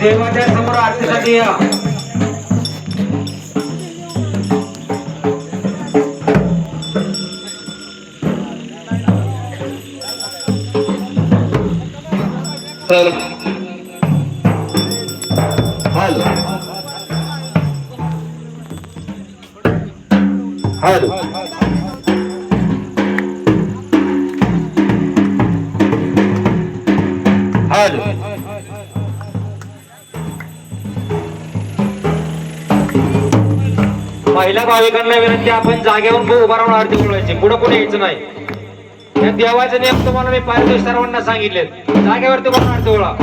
देवाच्या समोर आरतीसाठी या. Hello hello. हॅलो. हॅलो महिला भाविकांना विनंती आपण जागेवर उभा राहून आरती बोलवायची पुढे कोणी यायचं नाही. या देवाचे नियम तुम्हाला मी पाच दिवस सर्वांना सांगितले जागेवरती तुम्हाला आरती बोला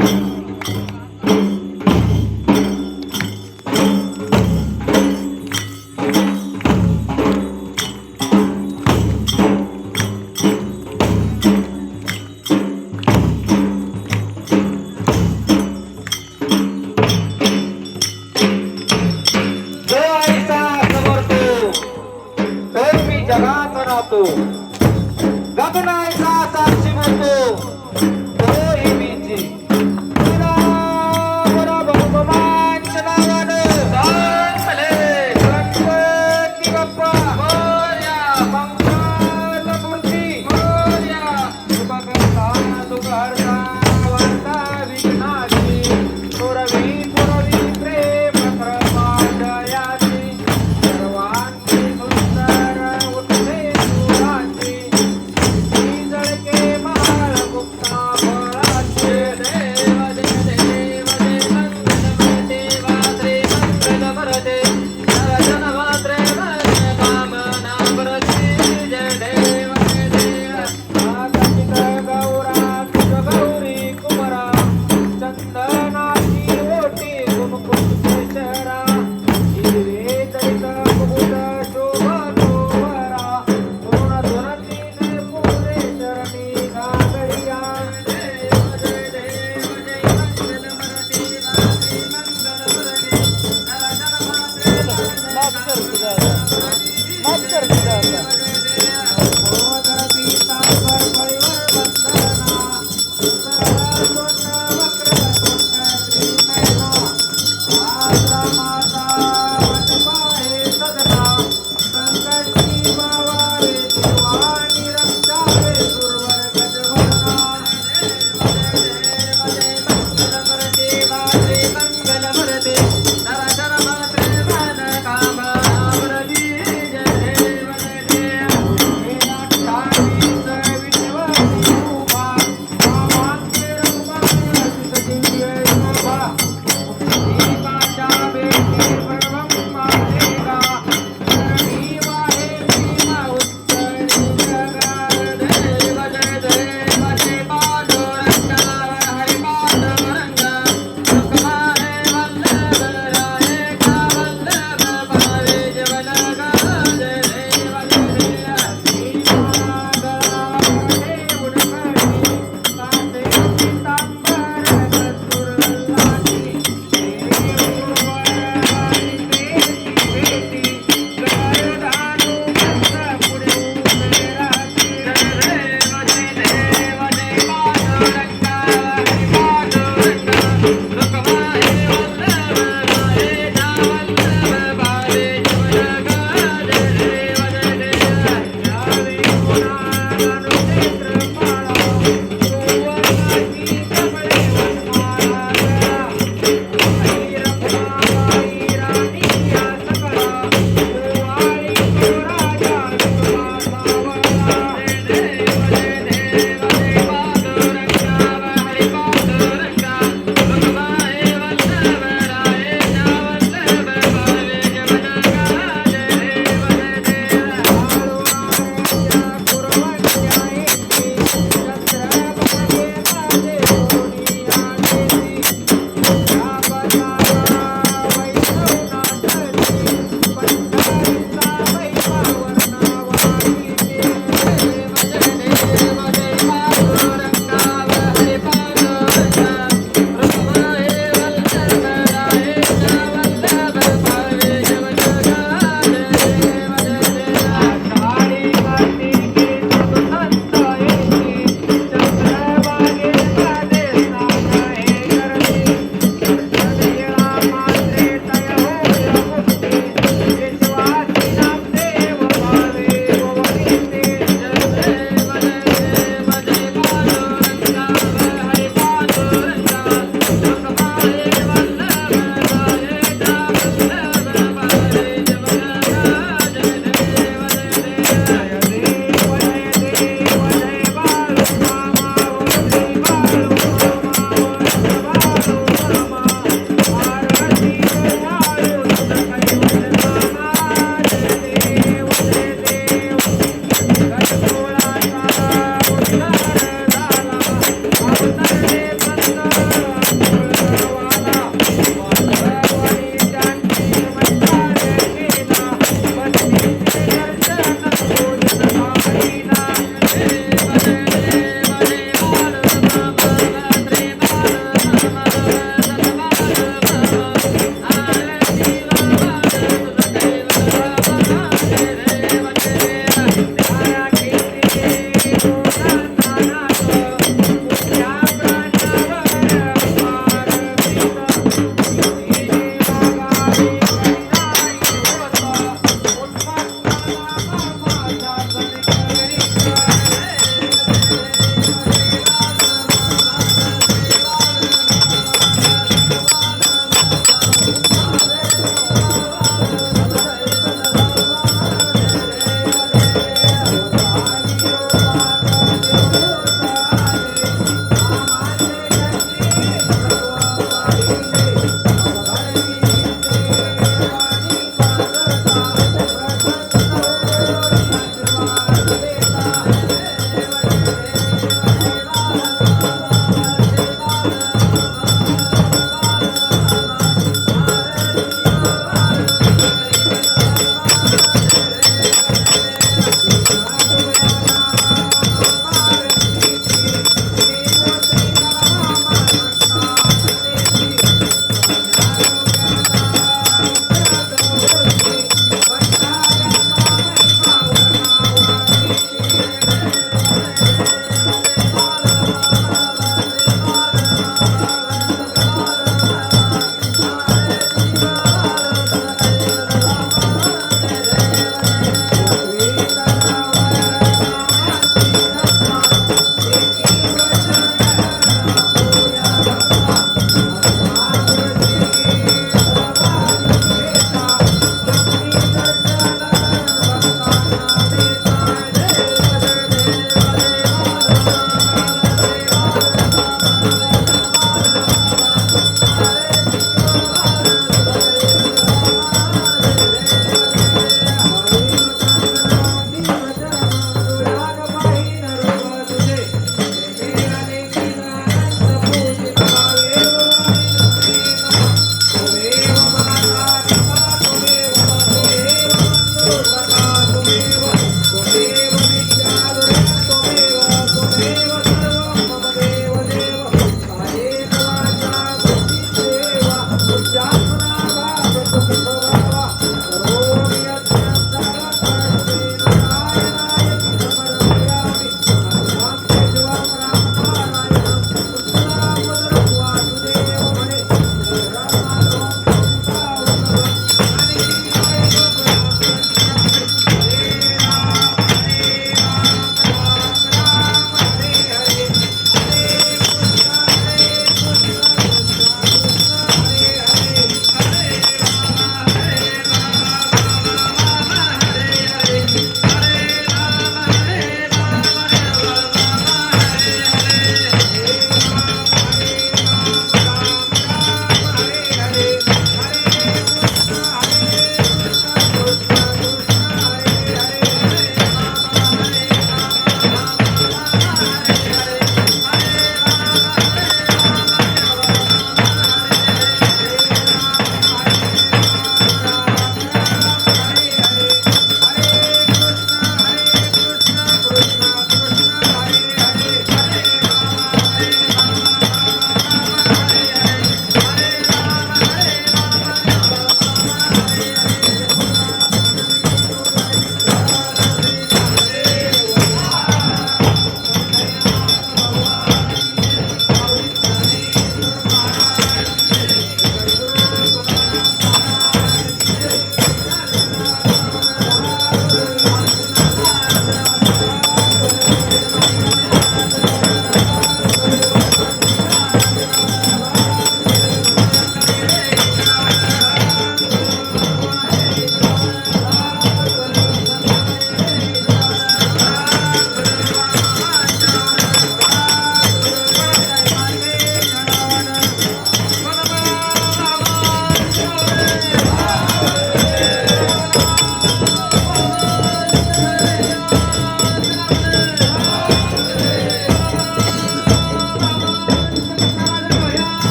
Thank you.